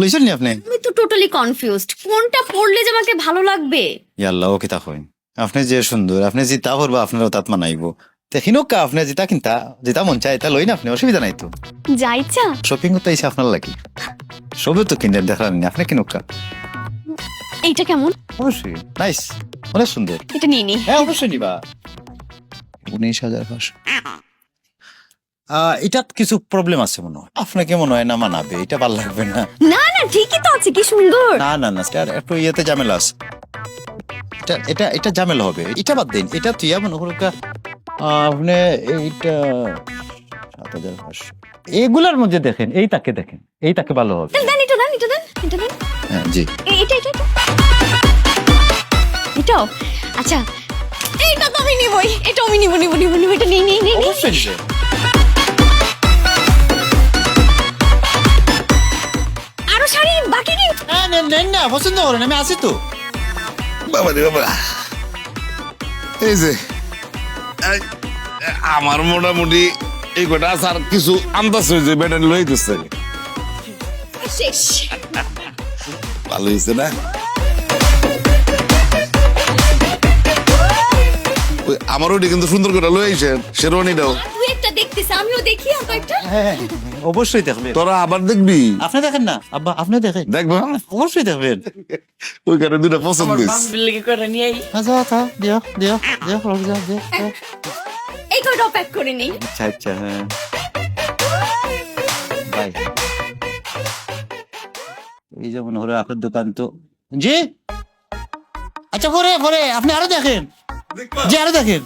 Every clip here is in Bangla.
লইছেন নি আপনি? আমি তো টোটালি কনফিউজড কোনটা পড়লে যে আমাকে ভালো লাগবে? ইয়াল্লা ও কিতা কইন? আপনি যে সুন্দর আপনি জিতা করবা আপনার তাত মানাইব। দেখিনো কা আপনি জিতা কিনতা জিতা মন চায় তা লইন আপনি অসুবিধা নাই তো। শপিং করতে আপনার লাগি? সবে তো কিনলেন দেখালেন নি আপনি কিনুক কা? এইটা কেমন? অবশ্যই নাইস অনেক সুন্দর। এটা নিয়ে নি। হ্যাঁ অবশ্যই নিবা। উনিশ হাজার পাঁচশো। এটা কিছু প্রবলেম আছে মনে হয়। আপনাকে মনে হয় না মানাবে এটা ভালো লাগবে না। না না ঠিকই তো আছে কি সুন্দর। না না না স্যার একটু ইয়েতে ঝামেলা আছে। এটা এটা এটা ঝামেলা হবে। এটা বাদ দিন এটা তুই মনে করো আপনি এইটা সাত হাজার পাঁচশো। এগুলার মধ্যে দেখেন এই তাকে দেখেন এই তাকে ভালো হবে। দেন এটা দেন এটা দেন এটা দেন। হ্যাঁ জি। এটা এটা এটাও? আচ্ছা এইটা তো আমি নিবই এটা আমি নিব নিব নিব নিব এটা নিই নিই নিই নিই। অবশ্যই হ্যাঁ, নেন নেন না পছন্দ করেন আমি আছি তো বাবা রে বাবা এই যে আমার মোটামুটি এই কটা আছে কিছু আন্দাজ হয়েছে বেটা লই দিচ্ছে শেষ ভালো হয়েছে না ওই আমার ওইটা কিন্তু সুন্দর করে লই আইছেন শেরওয়ানিটাও আমিও দেখি আর কয়েকটা হ্যাঁ অবশ্যই দেখবেন। তোরা আবার দেখবি? আপনি দেখেন না? আব্বা আপনি দেখেন। দেখবা। অবশ্যই দেখবেন। ওইখানে দুটা পছন্দ বিল্লি করে নিয়ে আই। আচ্ছা আচ্ছা দিও দিও দিও রোজ দিও দিও এই প্যাক করে নেই। আচ্ছা আচ্ছা হ্যাঁ। বাই। এই যেমন হলো আপনার দোকান তো। জি? আচ্ছা পরে পরে আপনি আরও দেখেন। জি আরও দেখেন।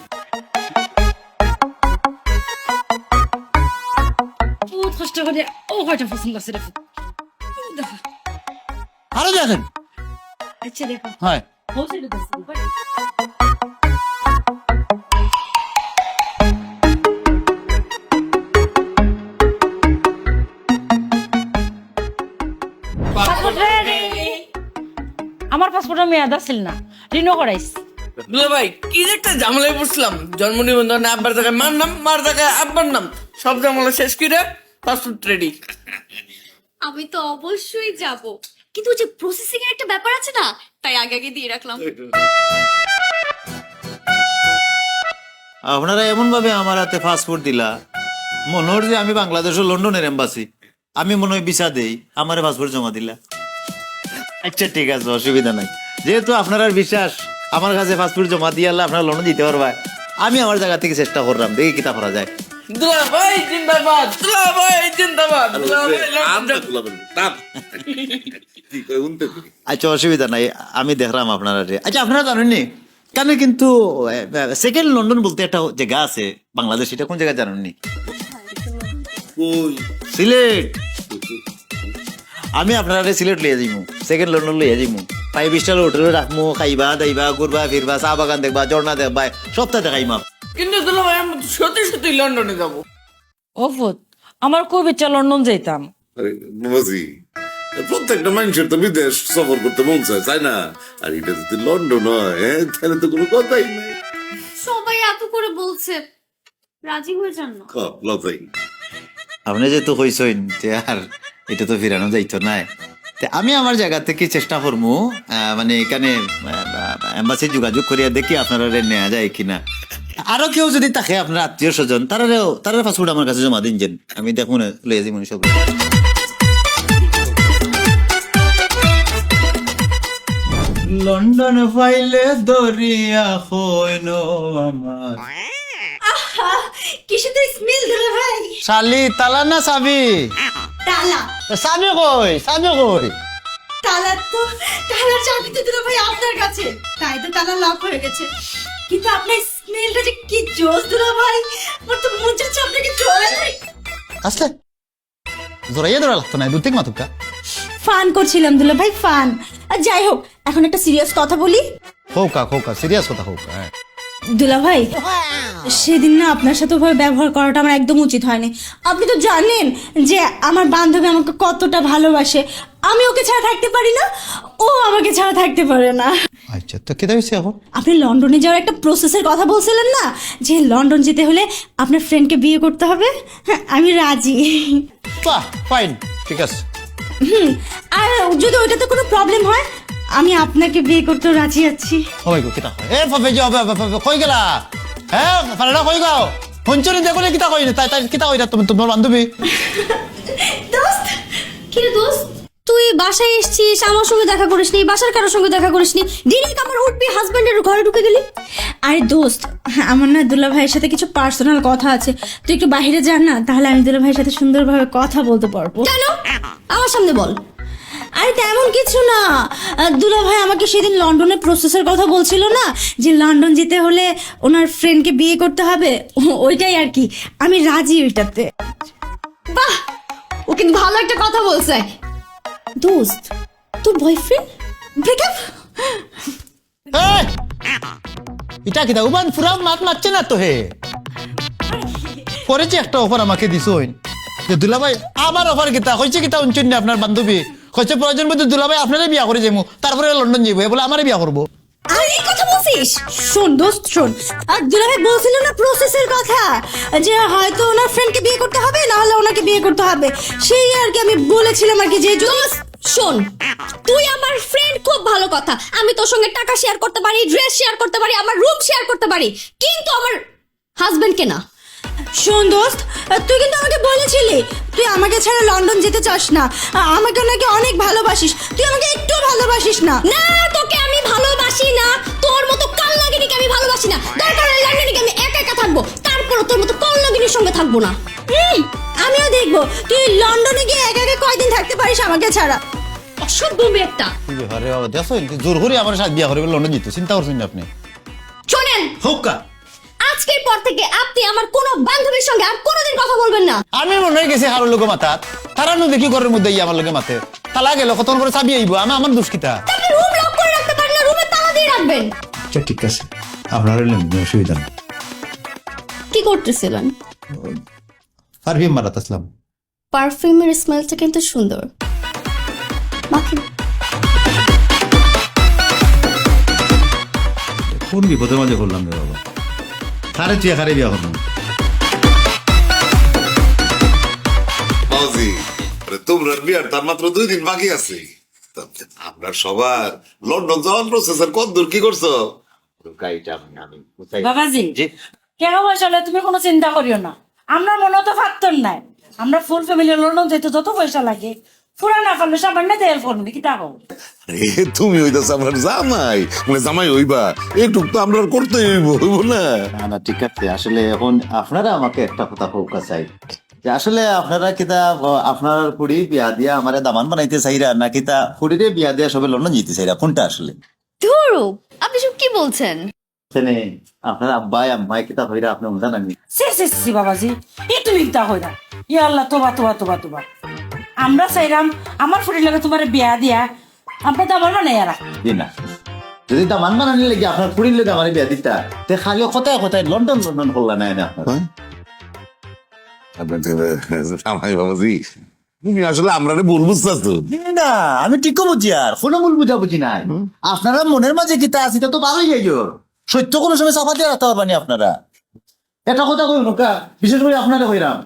কষ্ট করে ও কয়টা পছন্দ আছে দেখো দেখো আরও দেখেন আচ্ছা দেখো হয়? আমার পাসপোর্ট মেয়াদ আছিল না। রিনো করাইস। দুলা ভাই কি যে একটা ঝামেলায় পড়ছিলাম। জন্ম নিবন্ধনে আব্বার জায়গায় মার নাম মার জায়গায় আব্বার নাম। সব ঝামেলা শেষ করে পাসপোর্ট রেডি আমি তো অবশ্যই যাব। কিন্তু ওই যে প্রসেসিং এর একটা ব্যাপার আছে না তাই আগে আগে দিয়ে রাখলাম। আপনারা এমন ভাবে আমার হাতে পাসপোর্ট দিলা। মনে হয় যে আমি বাংলাদেশ ও লন্ডনের এম্বাসি আমি মনে হয় ভিসা দেই আমার পাসপোর্ট জমা দিলা। আচ্ছা ঠিক আছে অসুবিধা নাই। যেহেতু আপনার আর বিশ্বাস আমার কাছে পাসপোর্ট জমা দিয়ে আল্লাহ আপনারা লন্ডন দিতে পারবা। আমি আমার জায়গা থেকে চেষ্টা করলাম দেখি কিতা করা যায়। জিন্দাবাদ জিন্দাবাদ। আচ্ছা অসুবিধা নাই আমি দেখলাম আপনারা আচ্ছা আপনারা জানেননি? কেন কিন্তু সেকেন্ড লন্ডন বলতে একটা জায়গা আছে বাংলাদেশ এটা কোন জায়গা জানেননি? সিলেট। আমি আপনারা সিলেট লিয়ে যাইমু সেকেন্ড লন্ডন লিয়ে যাইমু। ফাইভ স্টার হোটেলে রাখমু খাইবা দাইবা ঘুরবা ফিরবা চা বাগান দেখবা ঝর্ণা দেখবা সপ্তাহ দেখাইমা কিন্তু দুলা ভাই আমি সত্যি সত্যি লন্ডনে যাব। অফুত আমার খুব ইচ্ছা লন্ডন যাইতাম। আরে বাবাজি প্রত্যেকটা মানুষের তো বিদেশ সফর করতে মন চায় তাই না? আর এটা যদি লন্ডন হয় হ্যাঁ, তাহলে তো কোনো কথাই নেই। সবাই এত করে বলছে রাজি হয়ে যান না। ক, লতাই আপনি যে আর এটা তো ফিরানো যাইতো না তে আমি আমার জায়গা থেকে চেষ্টা করব আহ, মানে এখানে এম্বাসি যোগাযোগ করিয়া দেখি আপনারা নেওয়া যায় কিনা। আরও কেউ যদি থাকে আপনার আত্মীয় স্বজন তারাও তারা পাসপোর্ট আমার কাছে জমা দিন যেন। আমি দেখুন লইয়া যাই সব লন্ডন ফাইলে দরিয়া হইন আমার। কিসে তো স্মেল দিলে ভাই? শালি তালা না চাবি? তালা। চাবি কই? চাবি কই? তালা তো তালার চাবি তো দিল ভাই আপনার কাছে। তাই তো তালা লক হয়ে গেছে। কিন্তু আপনার স্মেলটা যে কি জোস দিল ভাই? আমার তো মন চাচ্ছে আপনাকে জড়াই আসলে জোরাইয়া ধরা লাগতো না দূর থেকে মাতুকা ফান করছিলাম দুলা ভাই ফান। আর যাই হোক এখন একটা সিরিয়াস কথা বলি। হোকা হোকা সিরিয়াস কথা হোকা হ্যাঁ। দুলা ভাই সেদিন না আপনার সাথে ওভাবে ব্যবহার করাটা আমার একদম উচিত হয়নি। আপনি তো জানেন যে আমার বান্ধবী আমাকে কতটা ভালোবাসে। আমি ওকে ছাড়া থাকতে পারি না ও আমাকে ছাড়া থাকতে পারে না। আচ্ছা তো কেটে হয়েছে এখন আপনি লন্ডনে যাওয়ার একটা প্রসেসের কথা বলছিলেন না? যে লন্ডন যেতে হলে আপনার ফ্রেন্ডকে বিয়ে করতে হবে? হ্যাঁ আমি রাজি। বাহ ফাইন ঠিক আছে। হুম আর যদি ওইটাতে কোনো প্রবলেম হয় আমি আপনাকে বিয়ে করতে রাজি আছি। ওই গো কিতা এ ফাফে যাও কই গেলা? হ্যাঁ ফারাটা কই গাও? পঞ্চনি দেখলে কিতা কই না? তাই তাই কিতা কই না তুমি তোমার বান্ধবী? দোস্ত কি রে দোস্ত? তুই বাসায় এসেছিস আমার সঙ্গে দেখা করিসনি বাসার কারোর সঙ্গে দেখা করিসনি ডিরেক্ট আমার উঠবি হাজব্যান্ডের ঘরে ঢুকে গেলি। আরে দোস্ত আমার না দুলা ভাইয়ের সাথে কিছু পার্সোনাল কথা আছে। তুই একটু বাইরে যা না তাহলে আমি দুলা ভাইয়ের সাথে সুন্দরভাবে কথা বলতে পারব। কেন? আমার সামনে বল। আরে তেমন কিছু না। দুলা ভাই আমাকে সেদিন লন্ডনে প্রসেসের কথা বলছিল না যে লন্ডন যেতে হলে ওনার ফ্রেন্ডকে বিয়ে করতে হবে? ওইটাই আর কি। আমি রাজি ওইটাতে। বাহ! ও কিন্তু ভালো একটা কথা বলছে। দোস্ত তোর বয়ফ্রেন্ড ব্রেকআপ? এটা কি কিতা উবান ফুরা মাত মারছে না তো হে? পরে যে একটা অফার আমাকে দিছইন। যে দুলাভাই আবার অফার কিতা? কইছে কিতা উনছেন না আপনার বান্ধবী? কইছে প্রয়োজন মধ্যে দুলাভাই আপনারে বিয়া করে যাব তারপরে লন্ডন যাব বলে আমারে বিয়া করব। আর এই কথা বলছিস? শোন দোস্ত শোন। আর দুলাভাই বলছিল না প্রসেসের কথা যে হয়তো ওনার ফ্রেন্ডকে বিয়ে করতে হবে না হলে ওনাকে বিয়ে করতে হবে। সেই আর কি আমি বলেছিলাম আর কি যে দোস্ত শোন তুই আমার ফ্রেন্ড খুব ভালো কথা। আমি তোর সঙ্গে টাকা শেয়ার করতে পারি ড্রেস শেয়ার করতে পারি আমার রুম শেয়ার করতে পারি। কিন্তু আমার হাজবেন্ডকে না। শোন দোস্ত তুই কিন্তু আমাকে বলেছিলি তুই আমাকে ছাড়া লন্ডন যেতে চাস না। আমাকে নাকি অনেক ভালোবাসিস তুই আমাকে একটু ভালোবাসিস না। না তোকে ভালোবাসি না তোর মতো কাল লাগিনিকে আমি ভালোবাসি না। দরকার হলে লন্ডনে আমি একা একা থাকব। তারপরও তোর মতো কাল লাগিনির সঙ্গে থাকব না। আমিও দেখব। তুই লন্ডনে গিয়ে একা একা কয়দিন থাকতে পারিস আমাকে ছাড়া? অসভ্য মেয়ে একটা। ব্যাপারে বাবা দেখছেন জোর করে আমার সাথে বিয়া করে লন্ডন যেত চিন্তা করছেন না আপনি? শোনেন হোকা আজকের পর থেকে আপনি আমার কোনো বান্ধবীর সঙ্গে আর কোনোদিন কথা বলবেন না। আমি মনে হয় গেছি হারুর লোকে মাথা তারা দেখি ঘরের মধ্যে আমার লোকে মাথে তালা গেল কতক্ষণ করে চাবি আইব? আমি আমার দুষ্কিতা রাখবেন আচ্ছা ঠিক আছে। আপনার অসুবিধা নেই। কি করতেছিলেন? পারফিউম মারাত আসলাম পারফিউমের স্মেলটা কিন্তু সুন্দর। কোন বিপদের মাঝে করলাম রে বাবা? খারে তুই খারে বিয়া করলাম? মাউজি আরে তোমরা বিয়ার তার মাত্র দুই দিন বাকি আছে। আপনার সবার লন্ডন যাওয়ার প্রসেসের কত দূর কি করছ? বাবাজি কেন পয়সা তুমি কোনো চিন্তা করিও না। আমরা মনে তো ফাত্তর নাই। আমরা ফুল ফ্যামিলি লন্ডন যেতে যত পয়সা লাগে ফুরা না পারলে সামান্য তেল করব কি টাকা আরে তুমি হইতাছ জামাই। মানে জামাই হইবা। একটু তো আমরা করতে হইব হইব না। না না ঠিক আছে। আসলে এখন আপনারা আমাকে একটা কথা চাই। আসলে আপনারা কিতা আপনার কুড়ি বিয়া দিয়া আমারে দামান বানাইতে চাইরা না কিতা কুড়িরে বিয়া দিয়া সবে লন্ডন যেতে চাইরা? কোনটা আসলে? ধুরু আপনি সব কি বলছেন? সেনে আপনার আব্বাই আম্মাই কিতা হইরা আপনি জানাননি সে সে সে বাবাজি এ তুমি তা হই না ইয়া আল্লাহ তোবা তোবা তোবা তোবা। আমরা চাইরাম আমার ফুটির লাগে তোমার বিয়া দিয়া আমরা তো আমার মানে না। যদি দামান বানানি লাগে আপনার কুড়ির লোক আমার বিয়া দিতা তে খালি কথায় কথায় লন্ডন লন্ডন করলা নাই না আপনার। জামাই বাবাজি। তুমি আসলে আমরা ভুল বুঝতেছো। না আমি ঠিক বুঝি আর কোনো মূল বুঝা বুঝি নাই আপনারা মনের মাঝে কিতা আছে তা তো ভালোই যাই সত্য কোনো সময় চাপাতে রাখতে পারবানি আপনারা। এটা কথা কই নৌকা বিশেষ করে আপনারা কইরাম।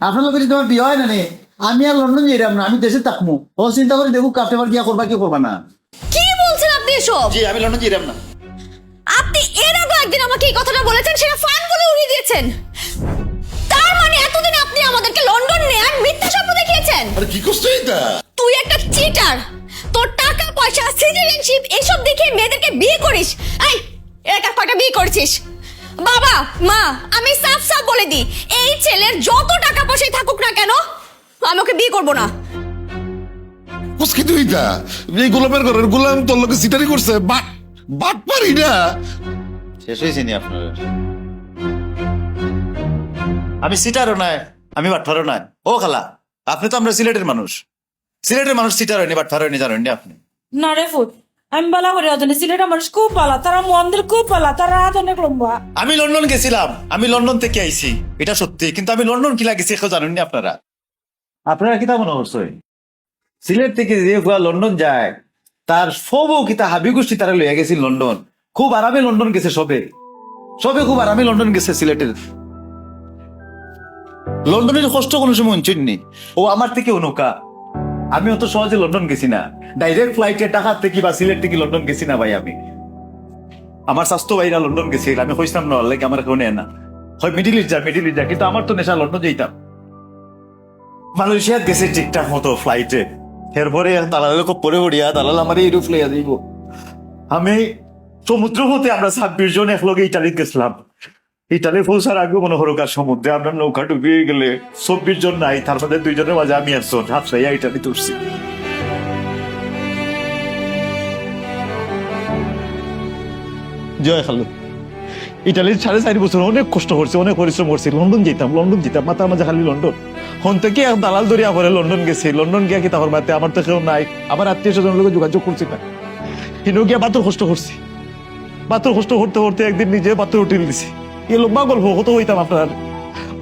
আপনার লোকের যদি আমার বিয়ে হয় না নে, আমি আর লন্ডন যাইরাম না আমি দেশে থাকব ও চিন্তা করে দেখুক কাপতে পার গিয়া করবা কি করবা না। কি বলছেন আপনি এসব? জি আমি লন্ডন যাইরাম না। আপনি এর আগে একদিন আমাকে এই কথাটা বলেছেন সেটা ফান বলে উড়িয়ে দিয়েছেন। তার মানে এতদিন আপনি আমাদেরকে লন্ডন নেয়ার মিথ্যা স্বপ্ন দেখিয়েছেন। আরে কি করছ এটা? তুই একটা চিটার তোর টাকা পয়সা সিটিজেনশিপ এসব দেখে মেয়েদেরকে বিয়ে করিস। এই একা কয়টা বিয়ে করেছিস? বাবা মা আমি সাফ সাফ বলে দিই এই ছেলের যত টাকা পয়সাই থাকুক না কেন আমি ওকে বিয়ে করব না। কুসকি তুই এটা? এই গোলামের ঘরের গোলাম তোর লোকে সিটারি করছে বাট বাট পারি না। শেষ হয়েছে নি আপনার। আমি সিটারও নাই আমি বাট্টারও নাই ও খালা আপনি তো আমরা সিলেটের মানুষ। সিলেটের মানুষ সিটার হয়নি বাট্টার হয়নি জানেননি আপনি? না রে ফুট আমি বলা করি অজনে সিলেট আমার খুব পালা তারা মন্দির খুব পালা তারা হাত অনেক লম্বা। আমি লন্ডন গেছিলাম আমি লন্ডন থেকে আইছি এটা সত্যি কিন্তু আমি লন্ডন কি লাগেছি কেউ জানেননি আপনারা? আপনারা কিতা মনে করছেন? সিলেট থেকে যে গুয়া লন্ডন যায় তার সবও কিতা হাবি গোষ্ঠী তারা লইয়া গেছি লন্ডন। খুব আরামে লন্ডন গেছে সবে। সবে খুব আরামে লন্ডন গেছে সিলেটের। লন্ডনের কষ্ট কোনো সময় অঞ্চলনি ও আমার থেকে অনুকা আমি অত সহজে লন্ডন গেছি না। ডাইরেক্ট ফ্লাইটে টাকা থেকে বা সিলেট থেকে লন্ডন গেছি না ভাই আমি। আমার স্বাস্থ্য ভাইরা লন্ডন গেছিল আমি কইছিলাম না লাগে আমার কেউ নেয় না। হয় মিডিল ইস্ট যা মিডিল ইস্ট যা কিন্তু আমার তো নেশা লন্ডন যেতাম মালয়েশিয়াত গেছে ঠিকঠাক মতো ফ্লাইটে এরপরে দালালের পরে পড়িয়া দালাল আমার এই রূপ লইয়া দিব আমি সমুদ্র হতে আমরা ছাব্বিশ জন একলগে ইটালিত গেছিলাম। ইটালি পৌঁছার আগে মনে হলো কার সমুদ্রে আমরা নৌকা ডুবিয়ে গেলে চব্বিশ জন নাই, তার মধ্যে দুইজনের মাঝে আমি একজন হাত লাইয়া ইটালি তুলছি জয় খালু। ইটালির সাড়ে চারি বছর অনেক কষ্ট করছে, অনেক পরিশ্রম করছি। লন্ডন যেতাম লন্ডন যেতাম মাথা মাঝে খালি লন্ডন। হন থেকে এক দালাল দরিয়া পরে লন্ডন গেছি। লন্ডন গিয়া কি তাহর মাতে আমার তো কেউ নাই। আমার আত্মীয় স্বজনের লোক যোগাযোগ করছি না। হিনো গিয়া বাতর কষ্ট করছি। বাতর কষ্ট করতে করতে একদিন নিজে বাতর উঠিল দিছি। এ লম্বা গল্প কত হইতাম আপনার।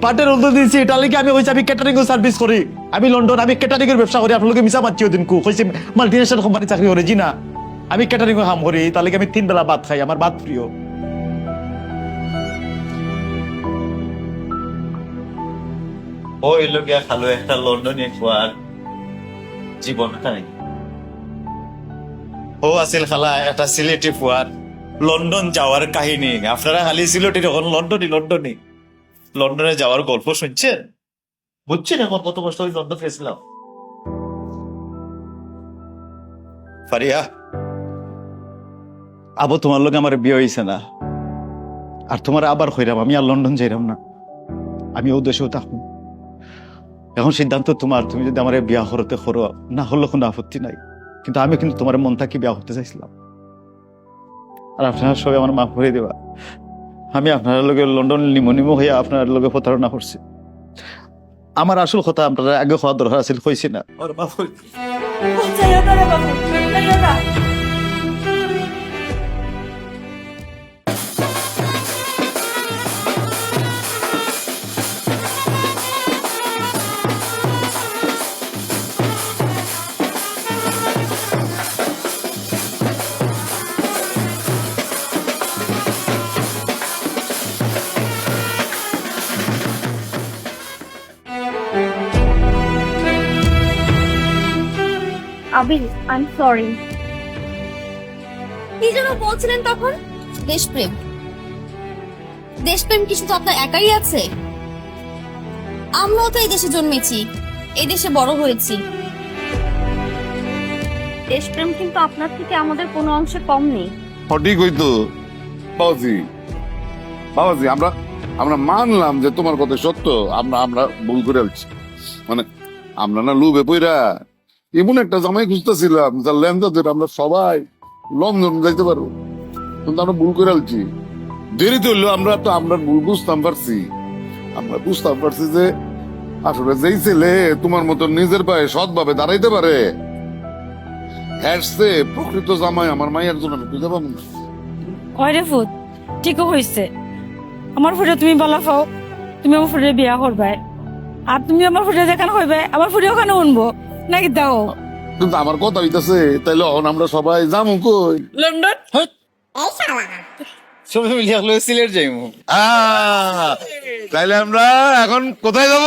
পাটের অন্ত দিয়েছি ইটালিকে আমি হয়েছে আমি ক্যাটারিং সার্ভিস করি। আমি লন্ডন আমি ক্যাটারিং এর ব্যবসা করি আপনাকে মিশা মারছি ওদিন কু। হয়েছে মাল্টি ন্যাশনাল কোম্পানি চাকরি করে জি না আমি ক্যাটারিং কাম করি তাহলে আমি তিন বেলা ভাত খাই আমার ভাত প্রিয়। ওই লোকিয়া খালো একটা লন্ডনে খোয়ার জীবন নাই ও আছিল খালা একটা সিলেটি ফুয়ার লন্ডন যাওয়ার কাহিনী। আপনারা খালি তখন লন্ডনই লন্ডনই। লন্ডনে যাওয়ার গল্প শুনছেন? বুঝছেন এখন কত কষ্ট আমি লন্ডন গেছিলাম? ফারিয়া, আবু তোমার লোক আমার বিয়ে হয়েছে না। আর তোমার আবার হইরাম আমি আর লন্ডন যাইরাম না। আমি ও দেশেও থাকুন এখন সিদ্ধান্ত তোমার, তুমি যদি আমার বিয়া হরতে করো, না হলে কোনো আপত্তি নাই। কিন্তু আমি কিন্তু তোমার মন থাকি বিয়া হতে চাইছিলাম। আর আপনারা সবাই আমার মাফ করে দেওয়া আমি আপনার লগে লন্ডন নিমো নিমো হইয়া আপনার লোকে প্রতারণা করছি। আমার আসল কথা আপনারা আগে হওয়া দরকার আছে কইছি না। আর মাফ করে আবির আই এম সরি কি যেন বলছিলেন তখন? দেশপ্রেম। দেশপ্রেম কি শুধু আপনার একাই আছে। আমরাও তো এই দেশে জন্মেছি এই দেশে বড় হয়েছি। দেশপ্রেম কিন্তু আপনার থেকে আমাদের কোনো অংশে কম নেই। সঠিক হইতো বাবাজি বাবাজি আমরা আমরা মানলাম যে তোমার কথা সত্য আমরা আমরা ভুল করে ফেলছি। মানে আমরা না লুবে পইরা এমন একটা জামাই খুঁজতেছিলাম, যার লেনদা ধরে আমরা সবাই লন্ডন যাইতে পারব। কিন্তু আমরা ভুল করে ফেলছি দেরিতে হইলেও আমরা তো, আমরা ভুল বুঝতাম পারছি। আমরা বুঝতাম পারছি যে আসলে যেই ছেলে তোমার মতো নিজের পায়ে সৎভাবে দাঁড়াইতে পারে হ্যাটসে প্রকৃত জামাই আমার মায়ের জন্য আমি খুঁজে পাবো না। কয় রে ফুট ঠিকও হয়েছে আমার ফুটে তুমি বলা পাও তুমি আমার ফুটে বিয়া করবে আর তুমি আমার ফুটে দেখানো হইবে আমার ফুটে ওখানে উনবো। নাকি দাও। কিন্তু আমার কথা হইতাছে তাইলে অন আমরা সবাই যামু কই? লন্ডন? সবাই মিলে হলো সিলেট যাইমু। আ তাইলে আমরা এখন কোথায় যাব?